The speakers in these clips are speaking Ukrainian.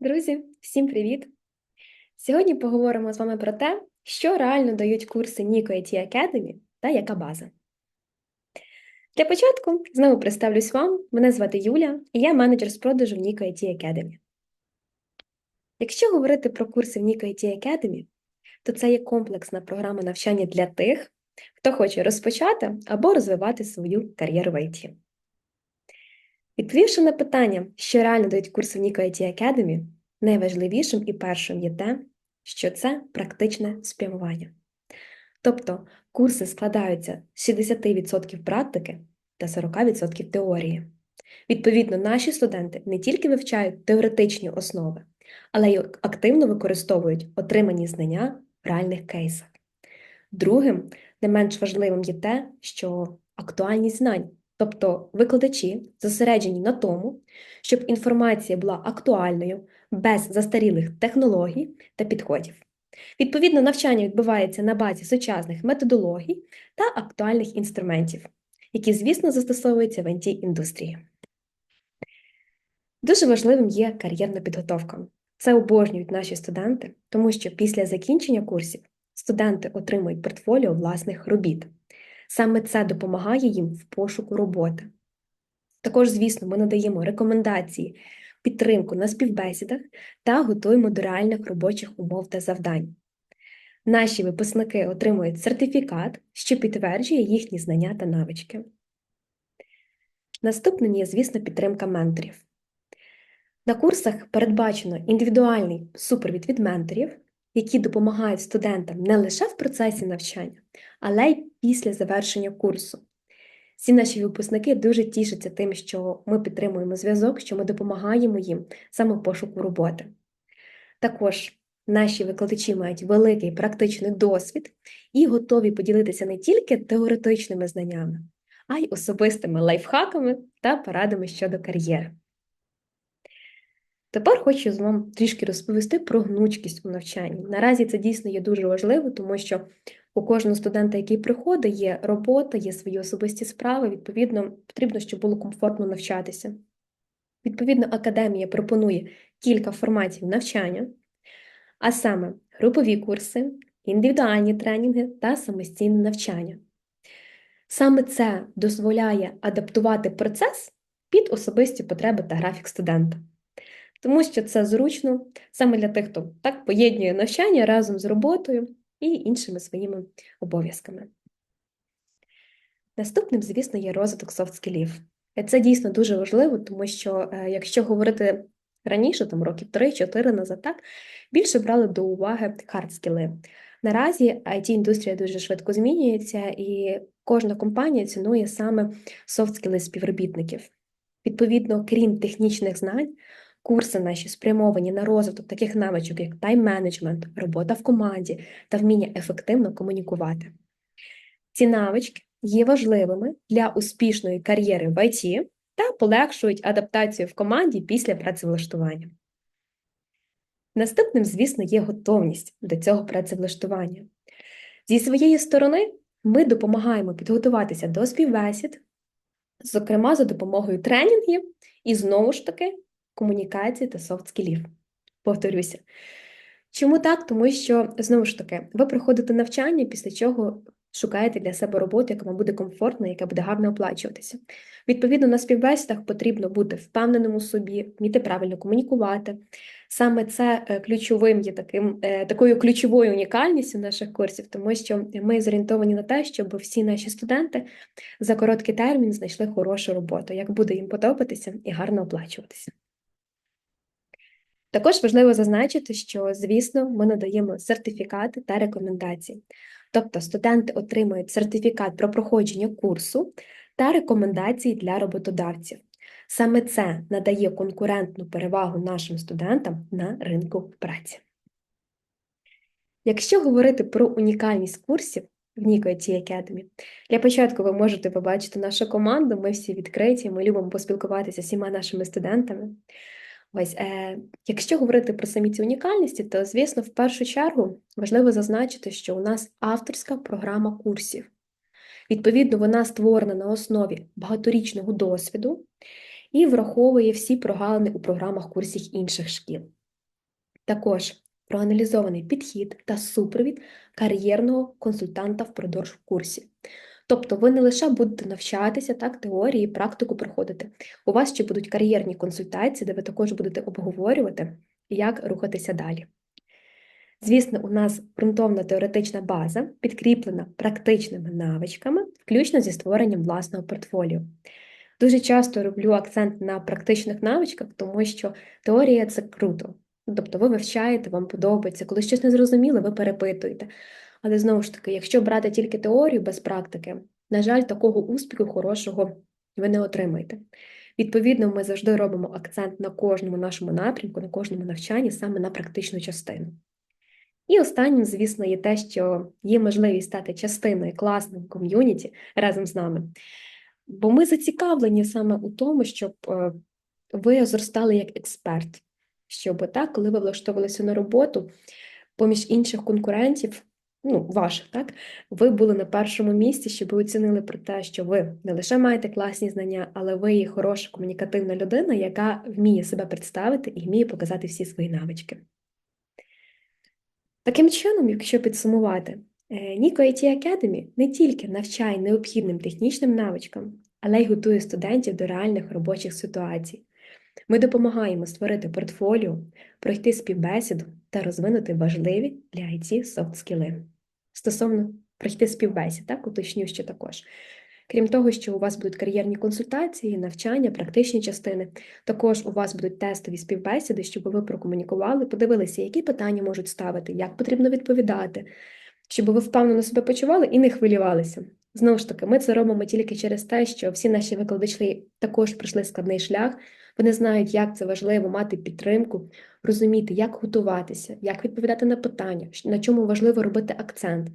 Друзі, всім привіт! Сьогодні поговоримо з вами про те, що реально дають курси Nico IT Academy та яка база. Для початку знову представлюсь вам. Мене звати Юля, і я менеджер з продажу в Nico IT Academy. Якщо говорити про курси в Nico IT Academy, то це є комплексна програма навчання для тих, хто хоче розпочати або розвивати свою кар'єру в IT. Відповівши на питання, що реально дають курси в Nico IT Academy, найважливішим і першим є те, що це практичне спрямування. Тобто курси складаються з 60% практики та 40% теорії. Відповідно, наші студенти не тільки вивчають теоретичні основи, але й активно використовують отримані знання в реальних кейсах. Другим, не менш важливим є те, що актуальність знань Тобто викладачі зосереджені на тому, щоб інформація була актуальною, без застарілих технологій та підходів. Відповідно, навчання відбувається на базі сучасних методологій та актуальних інструментів, які, звісно, застосовуються в it індустрії. Дуже важливим є кар'єрна підготовка. Це обожнюють наші студенти, тому що після закінчення курсів студенти отримують портфоліо власних робіт. Саме це допомагає їм в пошуку роботи. Також, звісно, ми надаємо рекомендації, підтримку на співбесідах та готуємо до реальних робочих умов та завдань. Наші випускники отримують сертифікат, що підтверджує їхні знання та навички. Наступним є, звісно, підтримка менторів. На курсах передбачено індивідуальний супровід від менторів, які допомагають студентам не лише в процесі навчання, але й після завершення курсу. Всі наші випускники дуже тішаться тим, що ми підтримуємо зв'язок, що ми допомагаємо їм саме в пошуку роботи. Також наші викладачі мають великий практичний досвід і готові поділитися не тільки теоретичними знаннями, а й особистими лайфхаками та порадами щодо кар'єри. Тепер хочу з вам трішки розповісти про гнучкість у навчанні. Наразі це дійсно є дуже важливо, тому що у кожного студента, який приходить, є робота, є свої особисті справи, відповідно, потрібно, щоб було комфортно навчатися. Відповідно, академія пропонує кілька форматів навчання, а саме групові курси, індивідуальні тренінги та самостійне навчання. Саме це дозволяє адаптувати процес під особисті потреби та графік студента тому що це зручно саме для тих, хто так поєднує навчання разом з роботою і іншими своїми обов'язками. Наступним, звісно, є розвиток софт-скілів. Це дійсно дуже важливо, тому що е, якщо говорити раніше, там років 3-4 назад, так, більше брали до уваги хард-скіли. Наразі it індустрія дуже швидко змінюється, і кожна компанія цінує саме софт-скіли співробітників. Відповідно, крім технічних знань, Курси наші спрямовані на розвиток таких навичок, як тайм-менеджмент, робота в команді та вміння ефективно комунікувати. Ці навички є важливими для успішної кар'єри в IT та полегшують адаптацію в команді після працевлаштування. Наступним, звісно, є готовність до цього працевлаштування. Зі своєї сторони, ми допомагаємо підготуватися до співбесід, зокрема за допомогою тренінгів і знову ж таки комунікації та софт-скілів. Повторюся. Чому так? Тому що, знову ж таки, ви проходите навчання, після чого шукаєте для себе роботу, яка вам буде комфортна, яка буде гарно оплачуватися. Відповідно, на співбесідах потрібно бути впевненим у собі, вміти правильно комунікувати. Саме це е, ключовим є таким, е, такою ключовою унікальністю наших курсів, тому що ми зорієнтовані на те, щоб всі наші студенти за короткий термін знайшли хорошу роботу, як буде їм подобатися і гарно оплачуватися. Також важливо зазначити, що, звісно, ми надаємо сертифікати та рекомендації. Тобто студенти отримують сертифікат про проходження курсу та рекомендації для роботодавців. Саме це надає конкурентну перевагу нашим студентам на ринку праці. Якщо говорити про унікальність курсів в Nico Academy, для початку ви можете побачити нашу команду, ми всі відкриті, ми любимо поспілкуватися з всіма нашими студентами. Ось, е, якщо говорити про самі ці унікальності, то, звісно, в першу чергу важливо зазначити, що у нас авторська програма курсів. Відповідно, вона створена на основі багаторічного досвіду і враховує всі прогалини у програмах курсів інших шкіл. Також проаналізований підхід та супровід кар'єрного консультанта впродовж курсі. Тобто ви не лише будете навчатися, так, теорії, і практику проходити. У вас ще будуть кар'єрні консультації, де ви також будете обговорювати, як рухатися далі. Звісно, у нас ґрунтовна теоретична база підкріплена практичними навичками, включно зі створенням власного портфоліо. Дуже часто роблю акцент на практичних навичках, тому що теорія це круто. Тобто ви вивчаєте, вам подобається, коли щось не зрозуміло, ви перепитуєте. Але знову ж таки, якщо брати тільки теорію без практики, на жаль, такого успіху хорошого ви не отримаєте. Відповідно, ми завжди робимо акцент на кожному нашому напрямку, на кожному навчанні саме на практичну частину. І останнім, звісно, є те, що є можливість стати частиною класного ком'юніті разом з нами. Бо ми зацікавлені саме у тому, щоб е, ви зростали як експерт, щоб так, коли ви влаштовувалися на роботу, поміж інших конкурентів, ну, ваших, так, ви були на першому місці, щоб ви оцінили про те, що ви не лише маєте класні знання, але ви є хороша комунікативна людина, яка вміє себе представити і вміє показати всі свої навички. Таким чином, якщо підсумувати, Ніко IT Academy не тільки навчає необхідним технічним навичкам, але й готує студентів до реальних робочих ситуацій. Ми допомагаємо створити портфоліо, пройти співбесіду та розвинути важливі для IT софт-скіли. Стосовно пройти співбесід, так, уточню ще також. Крім того, що у вас будуть кар'єрні консультації, навчання, практичні частини, також у вас будуть тестові співбесіди, щоб ви прокомунікували, подивилися, які питання можуть ставити, як потрібно відповідати, щоб ви впевнено себе почували і не хвилювалися. Знову ж таки, ми це робимо тільки через те, що всі наші викладачі також пройшли складний шлях. Вони знають, як це важливо мати підтримку, розуміти, як готуватися, як відповідати на питання, на чому важливо робити акцент.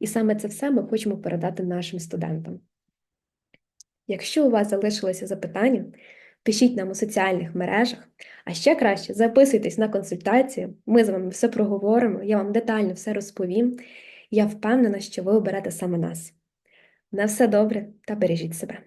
І саме це все ми хочемо передати нашим студентам. Якщо у вас залишилися запитання, пишіть нам у соціальних мережах, а ще краще записуйтесь на консультацію, ми з вами все проговоримо, я вам детально все розповім. Я впевнена, що ви оберете саме нас. На все добре та бережіть себе.